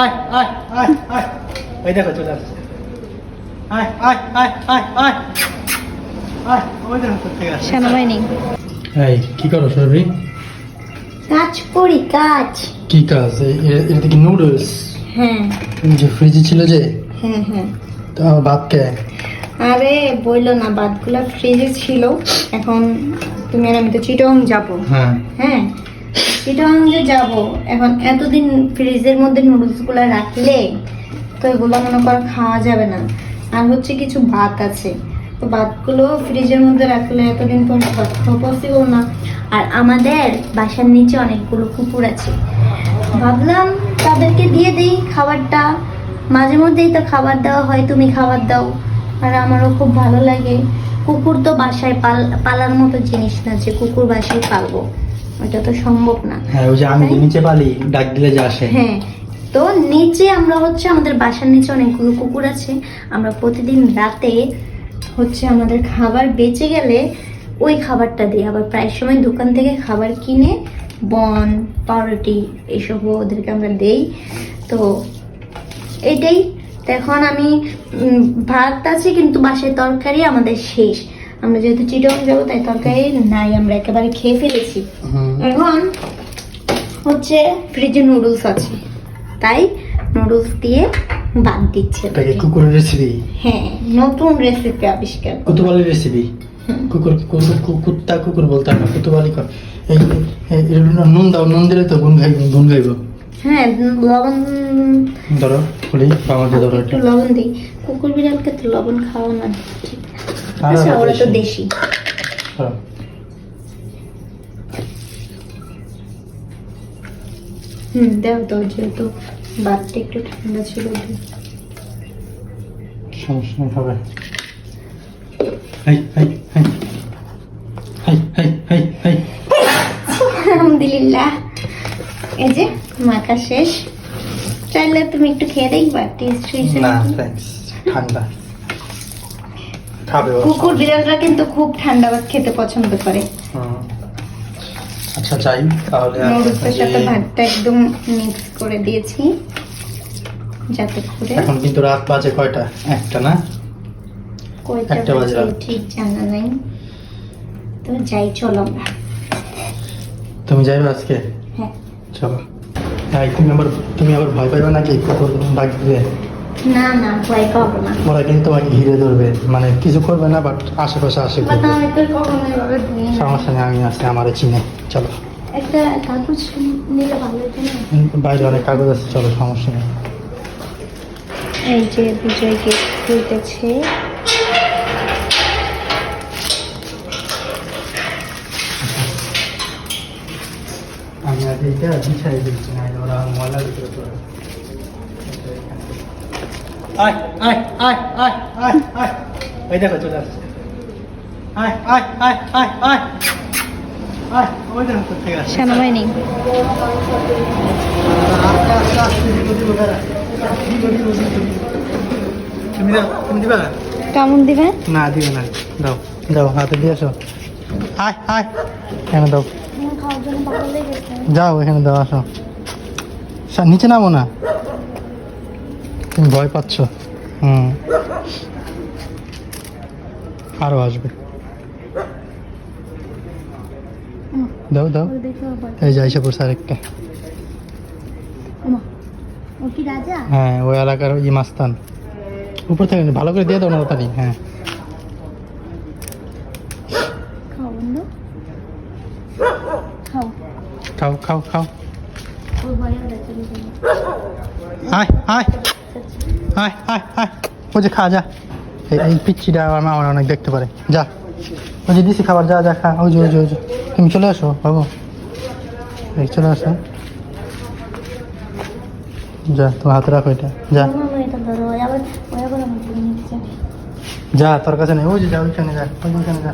আয় আয় আয় আয়। ওই দেখো চলে আসছে। আয় আয় আয় আয় আয়। আয় ওই দেখো কোথেকে আসছে? সেনাবাহিনী এই কি করো সরবি কাজ করি কাজ। কি কাজ? এটা কি নুডলস হ্যাঁ। যে ফ্রিজে ছিল যে? হ্যাঁ হ্যাঁ। তা ভাত কে? আরে বলল না বাদগুলো ফ্রিজে ছিল। এখন তুমি আর আমি তো চিটং যাব। হ্যাঁ। হ্যাঁ চিটং যে যাব। এখন এতদিন ফ্রিজের মধ্যে নুডলসগুলো রাখলে তো এগুলো মনে করো খাওয়া যাবে না। আর হচ্ছে কিছু ভাত আছে। তো ভাতগুলো ফ্রিজের মধ্যে রাখলে এতদিন পর পসিবল না। আর আমাদের বাসার নিচে অনেকগুলো কুকুর আছে। ভাবলাম তাদেরকে দিয়ে দিই খাবারটা। মাঝে মধ্যেই তো খাবার দেওয়া হয়, তুমি খাবার দাও। আর আমারও খুব ভালো লাগে। কুকুর তো বাসায় পাল, পালার মতো জিনিস না যে কুকুর বাসায় পালবো। ওটা তো সম্ভব না। হ্যাঁ ওই যে আমি নিচে পালি ডাক দিলে যে আসে। হ্যাঁ তো নিচে আমরা হচ্ছে আমাদের বাসার নিচে অনেকগুলো কুকুর আছে। আমরা প্রতিদিন রাতে হচ্ছে আমাদের খাবার বেঁচে গেলে ওই খাবারটা দিই। আবার প্রায় সময় দোকান থেকে খাবার কিনে বন পাউরুটি এইসব ওদেরকে আমরা দেই। তো এটাই। এখন আমি ভাত আছে কিন্তু বাসায় তরকারি আমাদের শেষ। আমরা যেহেতু চিটং যাব তাই তরকারি নাই আমরা একেবারে খেয়ে ফেলেছি। এখন হচ্ছে ফ্রিজে নুডলস আছে। তাই নুডলস দিয়ে বাদ দিচ্ছে। এটা কি কুকুরের রেসিপি হ্যাঁ নতুন রেসিপি আবিষ্কার করো। কুতুবালি রেসিপি। কুকুর কুকুর কুত্তা কুকুর বলতে না কুতুবালি কর এই নুন দাও নুন দিলে তো গুণ গাইব গুণ গাইব হ্যাঁ লবণ ধরো খুলি আমাদের ধরো একটু। লবণ দিই। কুকুর বিড়ালকে তো লবণ খাওয়া না ঠিক আচ্ছা ওরা তো দেশি। ধরো। হুম দেও তো যেহেতু বাদটা একটু ঠান্ডা ছিল। সমস্যা হবে হাই হাই হাই হাই হাই হাই হাই আলহামদুলিল্লাহ এই যে মাখা শেষ চাইলে তুমি একটু খেয়ে দেখবা টেস্ট হয়েছে না? থ্যাঙ্কস ঠান্ডা খাবে কুকুর বিড়ালরা কিন্তু খুব ঠান্ডা ভাত খেতে পছন্দ করে। আচ্ছা যাই তাহলে নুডলসের সাথে ভাতটা একদম মিক্স করে দিয়েছি যাতে করে এখন কিন্তু রাত বাজে কয়টা? একটা না? একটা বাজে ঠিক জানা নাই। তো যাই চলো আমরা। তুমি যাইবে আজকে? হ্যাঁ। চলো। তাই তুমি আবার তুমি আবার ভয় পাইবে নাকি কুকুর ডাক দিবে না না ভয় পাবো না। ওরা কিন্তু তোমাকে ঘিরে ধরবে। মানে কিছু করবে না বাট আশেপাশে আসে করবে আমি তো কখনো এভাবে দিই না। সমস্যা নেই আমি আমার চিনে। চলো। একটা কাগজ নিলে ভালো হতো না? বাইরে অনেক কাগজ আছে চলো সমস্যা নেই। এই যে বিজয় গিফট খুলতেছে আমি এটা বিছাই দিচ্ছি না ওরা ময়লা ভিতরে আয় আয় আয় আয় আয় আয়। ওই দেখো চলে আসছে। আয় আয় আয় আয় আয়। আয় ওই দেখো কোথেকে আসছে। সেনাবাহিনী। আস্তে আস্তে আস্তে ধীরে ধীরে বেড়া। ধীরে ধীরে ধীরে ধীরে। তুমি দাও তুমি দিবা? কেমন দিবে? না দিবে না। দাও দাও হাতে দিয়ে আসো। আয় আয়। এখানে দাও। যাও এখানে দাও আসো। নিচে নামো না। তুমি ভয় পাচ্ছ? হুম। আরও আসবে। দাও দাও। এই যে আইসা পড়ছে আরেকটা। হ্যাঁ ওই এলাকার ওই মাস্তান। উপর থেকে ভালো করে দিয়ে দাও না তাড়াতাড়ি হ্যাঁ। খাও খাও। খাও আয় আয়। আয় আয় আয় ও যে খা, যা। এই পিচ্ছিটা আমার আমার অনেক দেখতে পারে। যা। ওই যে দিছি খাবার, যা যা, খা। ওই যে ওই যে ওই যে। তুমি চলে আসো, বাবু। এই, চলে আসো। যা, তোমার হাতে রাখো এটা। যা। যা, তোর কাছে নেই ওই যে, যা, ওইখানে যা, ওই যে, ওইখানে যা।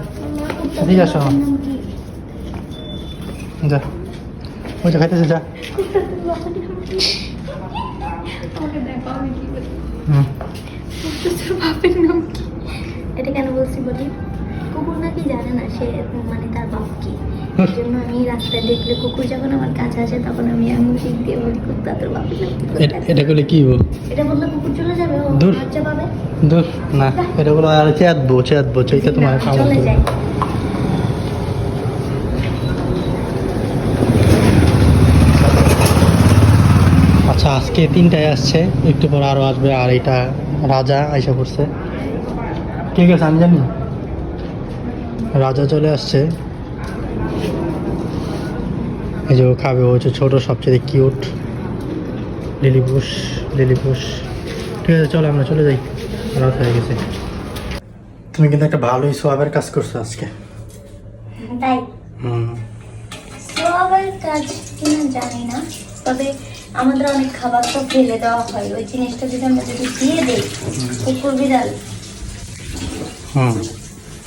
এদিকে আসো যা। ওই যে খাইতেছে, যা। তোর বাপের নাম কি? এটা কেন বলছি বলি? কুকুর নাকি জানে না সে মানে তার বাপ কি? জন্য আমি রাস্তায় দেখলে কুকুর যখন আমার কাছে আসে তখন আমি এমন শিখ দিয়ে বলি কুত্তা তোর এটা- করলে কি বল এটা বললে কুকুর চলে যাবে ও। লজ্জা পাবে? দূর না এটা বলো আর চেয়াদবো চেয়াদবো সেইটা তোমার না, খাওয়া চলে যায় আচ্ছা আজকে তিনটায় আসছে একটু পর আরও আসবে আর এটা রাজা আইসা করছে ঠিক আছে আমি জানি রাজা চলে আসছে। এই যে ও খাবে ও হচ্ছে ছোটো সবচেয়ে কিউট লিলিপুস লিলিপুস ঠিক আছে চলো আমরা চলে যাই। রাত হয়ে গেছে। তুমি কিন্তু একটা ভালোই সোয়াবের কাজ করছ আজকে। তাই? হুম। সবার কাজ কিনা জানি না তবে আমাদের অনেক খাবার তো ফেলে দেওয়া হয়। ওই জিনিসটা যদি আমরা যদি দিয়ে দিই কুকুর বিড়াল হুম।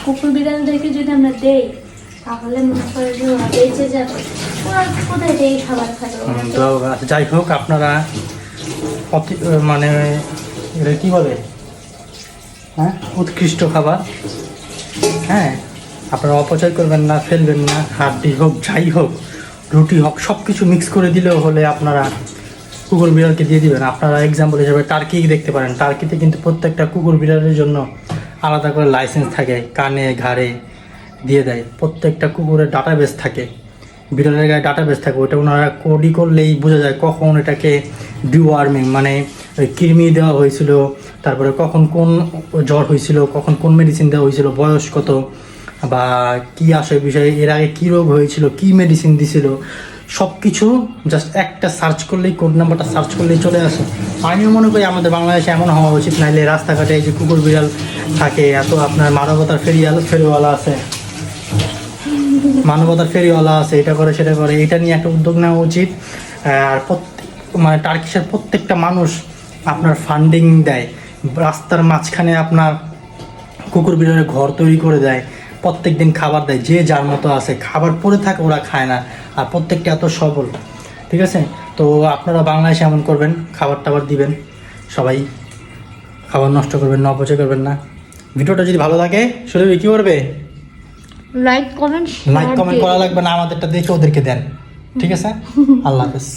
কুকুর বিড়ালদেরকে যদি আমরা দেই তাহলে মনে করে যে ওরা বেঁচে যাবে। ওরা কোথায় যে এই খাবার খাবে? আচ্ছা, যাই হোক আপনারা মানে এটা কি বলে? হ্যাঁ? উৎকৃষ্ট খাবার। হ্যাঁ? আপনারা অপচয় করবেন না ফেলবেন না হাড্ডি হোক যাই হোক রুটি হোক সব কিছু মিক্স করে দিলেও হলে আপনারা কুকুর বিড়ালকে দিয়ে দিবেন। আপনারা এক্সাম্পল হিসেবে টার্কি দেখতে পারেন। টার্কিতে কিন্তু প্রত্যেকটা কুকুর বিড়ালের জন্য আলাদা করে লাইসেন্স থাকে, কানে, ঘাড়ে দিয়ে দেয়। প্রত্যেকটা কুকুরের ডাটাবেস থাকে। বিড়ালের গায়ে ডাটাবেস থাকে। ওটা ওনারা কোডি করলেই বোঝা যায় কখন এটাকে ডিওয়ার্মিং মানে কৃমি দেওয়া হয়েছিল, তারপরে কখন কোন জ্বর হয়েছিল, কখন কোন মেডিসিন দেওয়া হয়েছিল, বয়স কত, বা কি আসে বিষয়ে, এর আগে কী রোগ হয়েছিল, কি মেডিসিন দিছিল সব কিছু জাস্ট একটা সার্চ করলেই কোড নাম্বারটা সার্চ করলেই চলে আসে। আমিও মনে করি আমাদের বাংলাদেশে এমন হওয়া উচিত, নাইলে রাস্তাঘাটে এই যে কুকুর বিড়াল থাকে, এত আপনার মানবতার ফেরিয়াল ফেরিওয়ালা আছে। মানবতার ফেরিওয়ালা আছে, এটা করে সেটা করে, এটা নিয়ে একটা উদ্যোগ নেওয়া উচিত। আর প্রত্যেক মানে টার্কিশের প্রত্যেকটা মানুষ আপনার ফান্ডিং দেয়। রাস্তার মাঝখানে আপনার কুকুর বিড়ালের ঘর তৈরি করে দেয়। প্রত্যেক দিন খাবার দেয় যে যার মতো আছে খাবার পরে থাকে ওরা খায় না। আর প্রত্যেকটা এত সবল ঠিক আছে? তো আপনারা বাংলাদেশে এমন করবেন খাবার টাবার দিবেন সবাই খাবার নষ্ট করবেন না অপচয় করবেন না। ভিডিওটা যদি ভালো লাগে শুনে কি করবে? লাইক কমেন্ট লাইক কমেন্ট করা লাগবে না আমাদেরটা দেখে ওদেরকে দেন ঠিক আছে? আল্লাহ হাফেজ।